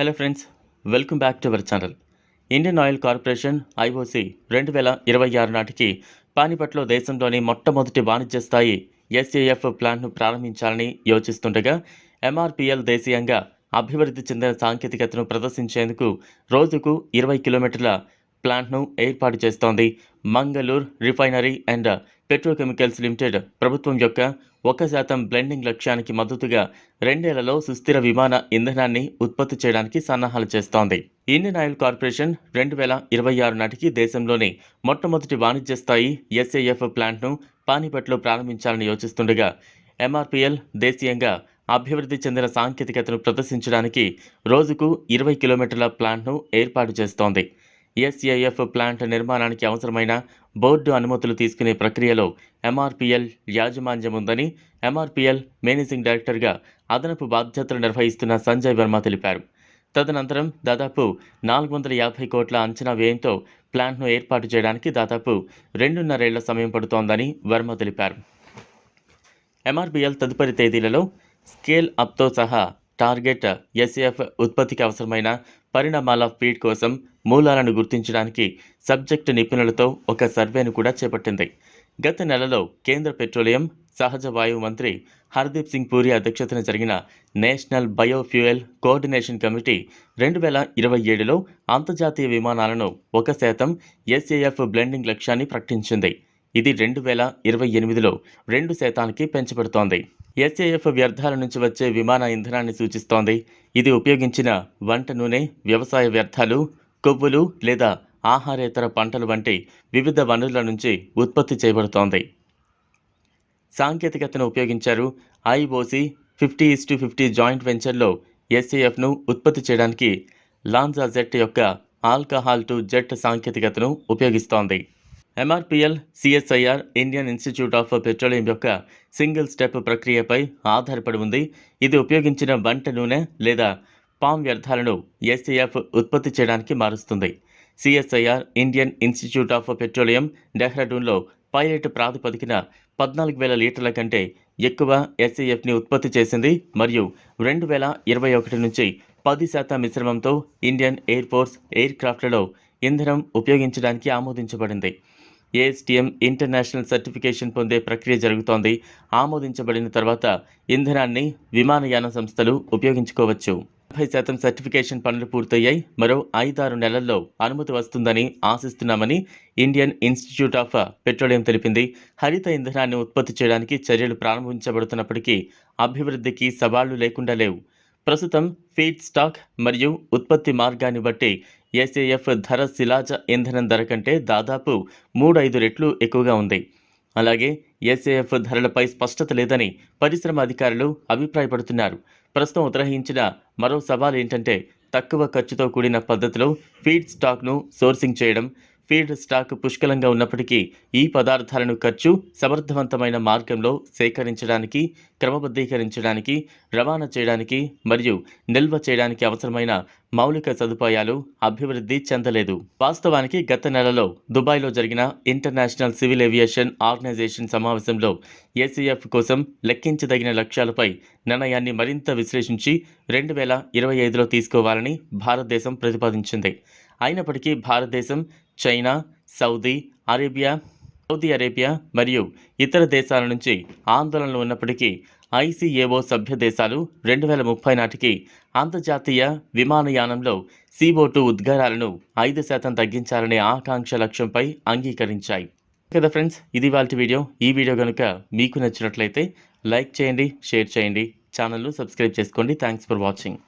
Hello friends welcome back to our channel. Indian oil corporation IOC రెండు వేల ఇరవై ఆరు నాటికి పానిపట్లో దేశంలోని మొట్టమొదటి వాణిజ్య స్థాయి ఎస్ఏఎఫ్ ప్లాంట్ను ప్రారంభించాలని యోచిస్తుండగా ఎంఆర్పిఎల్ దేశీయంగా అభివృద్ధి చెందిన సాంకేతికతను ప్రదర్శించేందుకు రోజుకు ఇరవై కిలోమీటర్ల ప్లాంట్ను ఏర్పాటు చేస్తోంది. Mangalore refinery and petrochemicals limited ప్రభుత్వం యొక్క ఒక శాతం బ్లెండింగ్ లక్ష్యానికి మద్దతుగా రెండేళ్ళలో సుస్థిర విమాన ఇంధనాన్ని ఉత్పత్తి చేయడానికి సన్నాహాలు చేస్తోంది. ఇండియన్ ఆయిల్ కార్పొరేషన్ రెండు వేల ఇరవై ఆరు నాటికి దేశంలోని మొట్టమొదటి వాణిజ్య స్థాయి ఎస్ఏఎఫ్ ప్లాంట్ను పానిపట్లో ప్రారంభించాలని యోచిస్తుండగా ఎంఆర్పిఎల్ దేశీయంగా అభివృద్ధి చెందిన సాంకేతికతను ప్రదర్శించడానికి రోజుకు ఇరవై కిలోమీటర్ల ప్లాంట్ను ఏర్పాటు చేస్తోంది. ఎస్ఏఎఫ్ ప్లాంట్ నిర్మాణానికి అవసరమైన బోర్డు అనుమతులు తీసుకునే ప్రక్రియలో ఎంఆర్పిఎల్ యాజమాన్యం ఉందని ఎంఆర్పిఎల్ మేనేజింగ్ డైరెక్టర్గా అదనపు బాధ్యతలు నిర్వహిస్తున్న సంజయ్ వర్మ తెలిపారు. తదనంతరం దాదాపు నాలుగు వందల యాభై కోట్ల అంచనా వ్యయంతో ప్లాంట్ను ఏర్పాటు చేయడానికి దాదాపు రెండున్నరేళ్ళ సమయం పడుతోందని వర్మ తెలిపారు. ఎంఆర్బిఎల్ తదుపరి తేదీలలో స్కేల్ అప్తో సహా టార్గెట్ ఎస్ఏఎఫ్ ఉత్పత్తికి అవసరమైన పరిణామాల ఫీడ్ కోసం మూలాలను గుర్తించడానికి సబ్జెక్టు నిపుణులతో ఒక సర్వేను కూడా చేపట్టింది. గత నెలలో కేంద్ర పెట్రోలియం సహజ వాయువు మంత్రి హర్దీప్ సింగ్ పూరి అధ్యక్షతన జరిగిన నేషనల్ బయోఫ్యూయల్ కోఆర్డినేషన్ కమిటీ రెండు వేల ఇరవై ఏడులో అంతర్జాతీయ విమానాలను ఒక శాతం ఎస్ఏఎఫ్ బ్లెండింగ్ లక్ష్యాన్ని ప్రకటించింది. ఇది రెండు వేల ఇరవై ఎనిమిదిలో రెండు శాతానికి పెంచబడుతోంది. ఎస్ఏఎఫ్ వ్యర్థాల నుంచి వచ్చే విమాన ఇంధనాన్ని సూచిస్తోంది. ఇది ఉపయోగించిన వంట నూనె వ్యవసాయ వ్యర్థాలు కొవ్వులు లేదా ఆహారేతర పంటలు వంటి వివిధ వనరుల నుంచి ఉత్పత్తి చేయబడుతోంది. సాంకేతికతను ఉపయోగించారు IOC fifty is to fifty joint వెంచర్లో ఎస్ఏఎఫ్ను ఉత్పత్తి చేయడానికి లాన్జా జెట్ యొక్క ఆల్కహాల్ టు జెట్ సాంకేతికతను ఉపయోగిస్తోంది. MRPL CSIR Indian institute of petroleum యొక్క సింగిల్ స్టెప్ ప్రక్రియపై ఆధారపడి ఉంది. ఇది ఉపయోగించిన వంట నూనె లేదా పామ్ వ్యర్థాలను ఎస్ఏఎఫ్ ఉత్పత్తి చేయడానికి మారుస్తుంది. CSIR Indian institute of petroleum డెహ్రాడూన్లో pilot ప్రాతిపదికన పద్నాలుగు వేల లీటర్ల కంటే ఎక్కువ ఎస్ఏఎఫ్ని ఉత్పత్తి చేసింది మరియు రెండు వేల ఇరవై ఒకటి నుంచి పది శాతం మిశ్రమంతో ఇండియన్ ఎయిర్ ఫోర్స్ ఎయిర్ క్రాఫ్ట్లలో ఇంధనం ఉపయోగించడానికి ఆమోదించబడింది. ఏఎస్టీఎం ఇంటర్నేషనల్ సర్టిఫికేషన్ పొందే ప్రక్రియ జరుగుతోంది. ఆమోదించబడిన తర్వాత ఇంధనాన్ని విమానయాన సంస్థలు ఉపయోగించుకోవచ్చు. ముప్పై శాతం సర్టిఫికేషన్ పనులు పూర్తయ్యాయి. మరో ఐదారు నెలల్లో అనుమతి వస్తుందని ఆశిస్తున్నామని ఇండియన్ ఇన్స్టిట్యూట్ ఆఫ్ పెట్రోలియం తెలిపింది. హరిత ఇంధనాన్ని ఉత్పత్తి చేయడానికి చర్యలు ప్రారంభించబడుతున్నప్పటికీ అభివృద్ధికి సవాళ్ళు లేకుండా లేవు. ప్రస్తుతం ఫీడ్ స్టాక్ మరియు ఉత్పత్తి మార్గాన్ని బట్టి ఎస్ఏఎఫ్ ధర శిలాజ ఇంధనం ధర కంటే దాదాపు మూడు ఐదు రెట్లు ఎక్కువగా ఉంది. అలాగే ఎస్ఏఎఫ్ ధరలపై స్పష్టత లేదని పరిశ్రమ అధికారులు అభిప్రాయపడుతున్నారు. ప్రస్తుతం ఉద్రహించిన మరో సవాల్ ఏంటంటే తక్కువ ఖర్చుతో కూడిన పద్ధతిలో ఫీడ్ స్టాక్ను సోర్సింగ్ చేయడం ఫీడ్ స్టాక్ పుష్కలంగా ఉన్నప్పటికీ ఈ పదార్థాలను ఖర్చు సమర్థవంతమైన మార్గంలో సేకరించడానికి క్రమబద్ధీకరించడానికి రవాణా చేయడానికి మరియు నిల్వ చేయడానికి అవసరమైన మౌలిక సదుపాయాలు అభివృద్ధి చెందలేదు. వాస్తవానికి గత నెలలో దుబాయ్లో జరిగిన ఇంటర్నేషనల్ సివిల్ ఏవియేషన్ ఆర్గనైజేషన్ సమావేశంలో ఏసీఎఫ్ కోసం లెక్కించదగిన లక్ష్యాలపై నిర్ణయాన్ని మరింత విశ్లేషించి రెండు వేల ఇరవై ఐదులో తీసుకోవాలని భారతదేశం ప్రతిపాదించింది. అయినప్పటికీ భారతదేశం China Saudi Arabia Saudi Arabia మరియు ఇతర దేశాల నుంచి ఆందోళనలు ఉన్నప్పటికీ ఐసీఏఓ సభ్య దేశాలు రెండు వేల ముప్పై నాటికి అంతర్జాతీయ విమానయానంలో సిఓ టూ ఉద్గారాలను ఐదు శాతం తగ్గించాలనే ఆకాంక్ష లక్ష్యంపై అంగీకరించాయి. కదా ఫ్రెండ్స్ ఇది వాళ్ళ వీడియో. ఈ వీడియో కనుక మీకు నచ్చినట్లయితే లైక్ చేయండి షేర్ చేయండి ఛానల్ను సబ్స్క్రైబ్ చేసుకోండి. Thanks for watching.